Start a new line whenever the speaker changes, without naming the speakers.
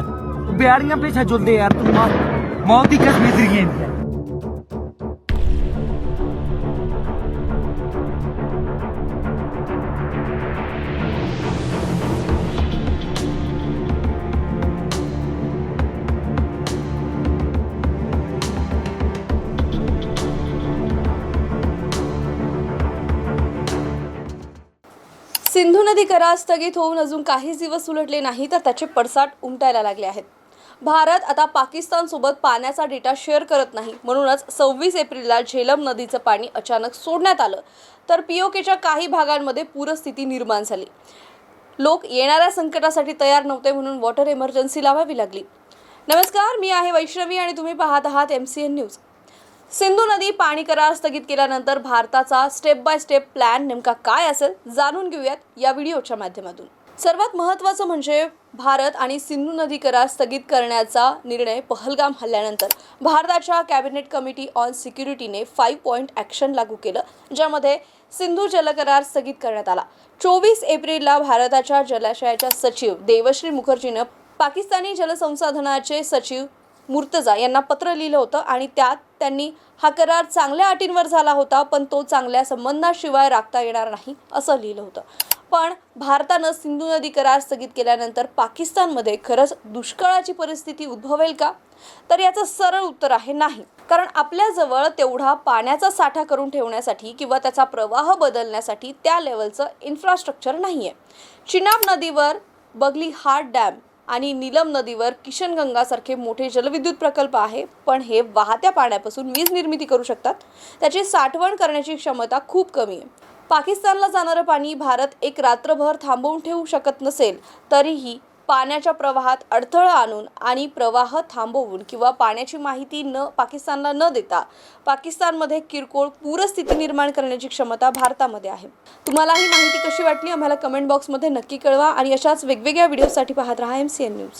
बेड़ियां पे छजोल दे यार तुम मौत मौत की कसम इधर
सिंधू नदी करार स्थगित होऊन अजून काहीच दिवस उलटले नाही तर त्याचे पडसाट उमटायला लागले आहेत. भारत आता पाकिस्तानसोबत पाण्याचा डेटा शेअर करत नाही म्हणूनच सव्वीस एप्रिलला झेलम नदीचं पाणी अचानक सोडण्यात आलं. तर पीओकेच्या काही भागांमध्ये पूरस्थिती निर्माण झाली. लोक येणाऱ्या संकटासाठी तयार नव्हते म्हणून वॉटर इमर्जन्सी लावावी लागली. नमस्कार मी आहे वैष्णवी आणि तुम्ही पाहत आहात M C N news Sindhu नदी पाणी करार स्थगित केल्यानंतर भारताचा स्टेप बाय स्टेप प्लॅन नेमका काय असेल जाणून घेऊयात या व्हिडिओच्या माध्यमातून. सर्वात महत्त्वाचं म्हणजे भारत आणि सिंधू नदी करार स्थगित करण्याचा निर्णय पहलगाम हल्ल्यानंतर. भारताच्या कॅबिनेट कमिटी ऑन सिक्युरिटीने फाईव्ह पॉईंट ॲक्शन लागू केलं ज्यामध्ये सिंधू जलकरार स्थगित करण्यात आला. चोवीस एप्रिलला भारताच्या जलाशयाच्या सचिव देवश्री मुखर्जीनं पाकिस्तानी जलसंसाधनाचे सचिव मुर्तजा यांना पत्र लिहिलं होतं आणि त्यात त्यांनी हा करार चांगल्या अटींवर झाला होता पण तो चांगल्या संबंधाशिवाय राखता येणार नाही असं लिहिलं होतं. पण भारतानं सिंधू नदी करार स्थगित केल्यानंतर पाकिस्तानमध्ये खरंच दुष्काळाची परिस्थिती उद्भवेल का? तर याचं सरळ उत्तर आहे नाही. कारण आपल्याजवळ तेवढा पाण्याचा साठा करून ठेवण्यासाठी किंवा त्याचा प्रवाह बदलण्यासाठी त्या लेवलचं इन्फ्रास्ट्रक्चर नाही आहे चिनाब नदीवर बगली हार्ट डॅम आणि नीलम नदीवर किशनगंगासारखे मोठे जलविद्युत प्रकल्प आहे पण हे वाहत्या पाण्यापासून वीज निर्मिती करू शकतात. त्याची साठवण करण्याची क्षमता खूप कमी आहे. पाकिस्तानला जाणारं पाणी भारत एक रात्रभर थांबवून ठेवू शकत नसेल तरीही पाण्याच्या प्रवाहात अडथळा आणून आणि प्रवाह थांबवून किंवा पाण्याची माहिती न पाकिस्तानला न देता पाकिस्तानमध्ये किरकोळ पूरस्थिती निर्माण करण्याची क्षमता भारतामध्ये आहे. तुम्हाला ही माहिती कशी वाटली? आम्हाला कमेंट बॉक्समध्ये नक्की कळवा आणि अशाच वेगवेगळ्या व्हिडिओसाठी पाहत राहा एम सी एन न्यूज